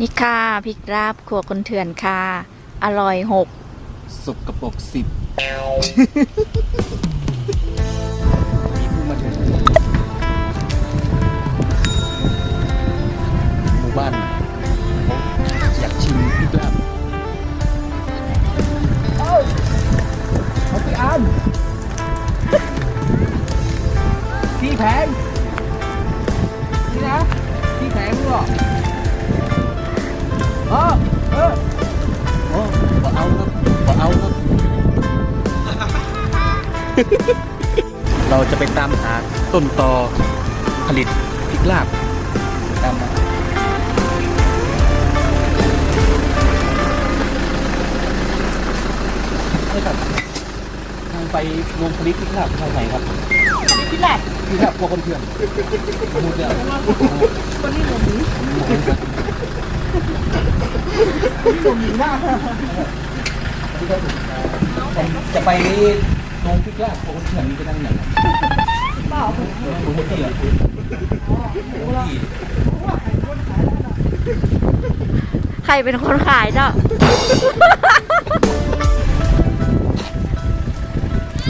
นี่ค่ะพริกราบครัวคนเถื่อนค่ะ อร่อยหกสกปรกสิบมีผู้มาถึงหมู่บ้านเขาอยากชิมพริกลาบเอาเอาไปอันที่แพงนี่นะที่แพงด้วย เราจะไปตามหาต้นตอผลิตพริกลาบตามมาใช่ครับทางไปโรงผลิตพริกลาบทางไหนครับพริกแหลกพริกลาบพวกคนเถื่อนมูเดียวคนนี้หมูจะไปโรงพริกลาบพวกคนเถื่อนนี่ไป ทางไหนเปล่าผมไม่เกี่ยวใครเป็นคนขายเนาะ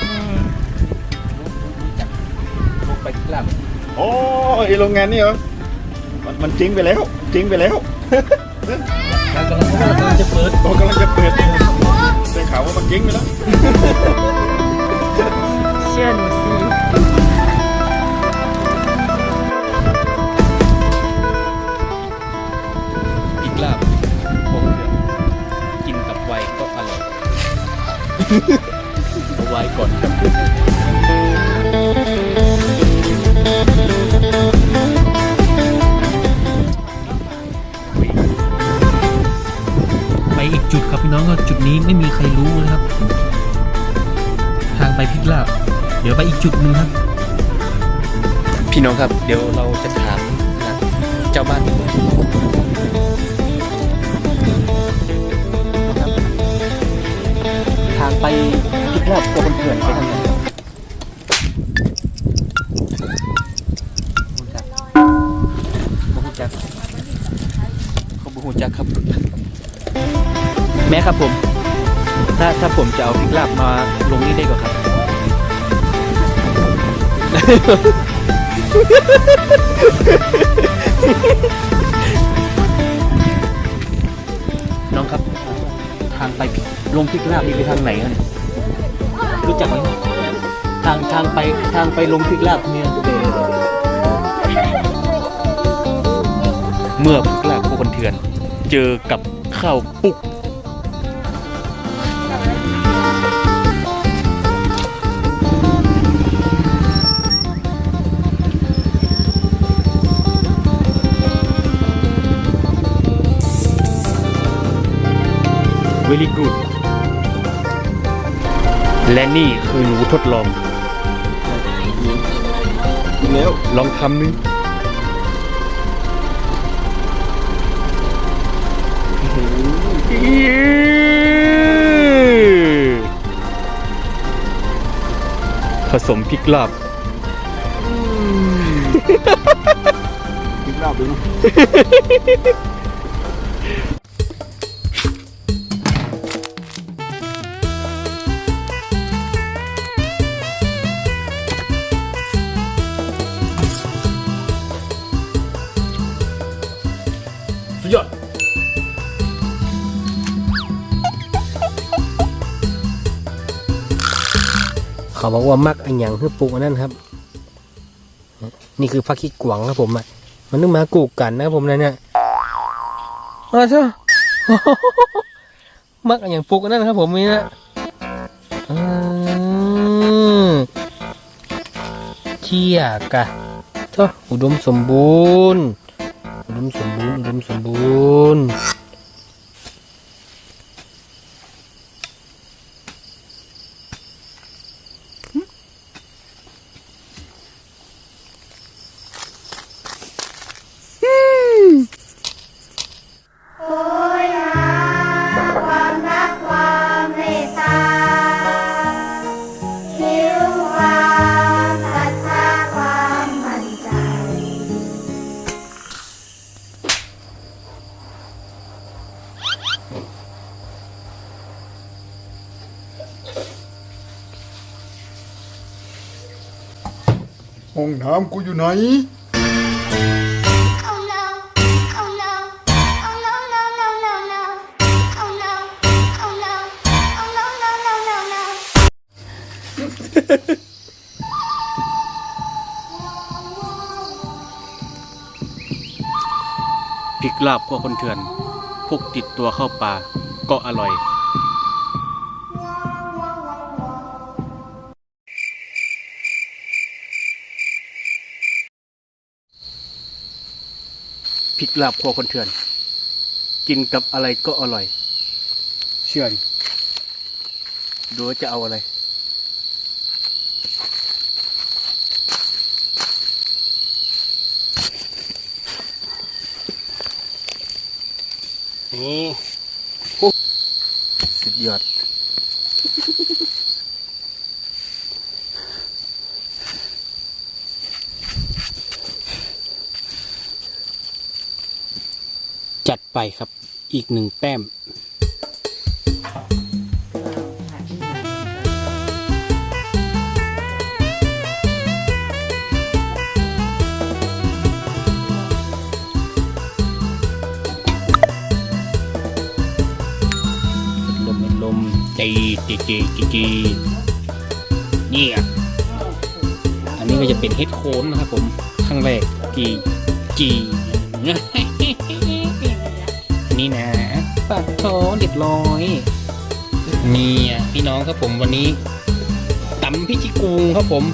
นี่โรงไปพริกลาบโอ้ไอโรงงานนี่เหรอ มันมันจริงไปแล้วจริงไปแล้วการกำลังกำลังจะเปิดโอ้กำลังจะเปิดได้ข่าวว่ามันจริงไปแล้ว เอาไว้ก่อนครับไปอีกจุดครับพี่น้องก็จุดนี้ไม่มีใครรู้นะครับ ทางไปพริกลาบเดี๋ยวไปอีกจุดหนึ่งครับ พี่น้องครับเดี๋ยวเราจะถามนะเจ้าบ้านางไปพริกลาบตัวคนเถื่อนไปทางไหนครับบูจักเขาบูจักครับ แม่ครับผม ถ้าถ้าผมจะเอาพริกลาบมาลงนี่ได้ก่อนครับ น้องครับ ทางไป ลงพริกลาบนี่ไปทางไหนกันยรู้จักไหมทางทางไปทางไปลงพริกลาบเนี่ยเมื่อพริกลาบพวกคนเถื่อน เจอกับข้าวปุก very good และนี่คือหนูทดลองจริงแล้วลองทำนึงผสมพริกลาบกินเหล้าดูสุ เขาบอกว่ามักอันยังคือปลูกอันนั้นครับ นี่คือฟักขี้กวางครับผมอะมันนึกมากูกกันนะครับผมนะเนี่ยมาเถอะมักอันยังปลูกอันนั้นครับ ผมนี่นะเชี่ยกะเถอะอุดมสมบูรณ์ อุดมสมบูรณ์ อุดมสมบูรณ์ ห้องน้ำกูอยู่ไหน Oh no, oh no, oh no, no, no, no, no. Oh no, oh no, oh no, no, no, no, no. พริกลาบพวกคนเถื่อนพกติดตัวเข้าป่าก็อร่อย พริกลาบพวกคนเถื่อน กินกับอะไรก็อร่อย เชื่อดิดูว่าจะเอาอะไร นี่โอ้สุดยอด จัดไปครับอีกหนึ่งแต้ม ลมลมจีจีจีจีจีนี่อะอันนี้ก็จะเป็นเฮดโคนนะครับผมข้งแรกจีจีนี่ นะปากโถเรียบร้อยนี่ยพี่น้องครับผมวันนี้ตำพิจิกุงครับผม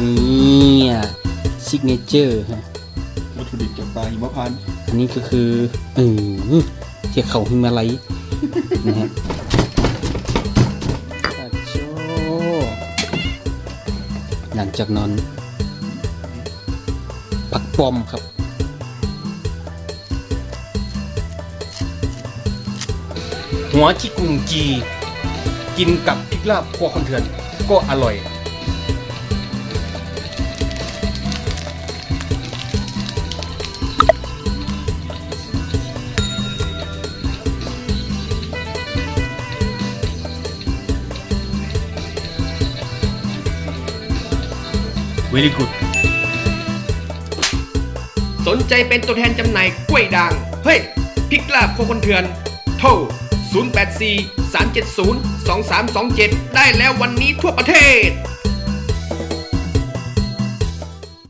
นี่อะซิกเนเจอร์ฮะวัตถุดิบจากปลาหิมพานต์อันนี้ก็คือเออเที่เขาหิมาลัยนะฮะตาโจหลังจากนั้นผักปอมครับหัวชิกุงจี กินกับพริกลาบครัวคนเถื่อนก็อร่อย very good สนใจเป็นตัวแทนจำหน่ายกล้วยด่าง เฮ้ยพริกลาบโคคนเถื่อน โทร 084 370 2327 ได้แล้ววันนี้ทั่วประเทศ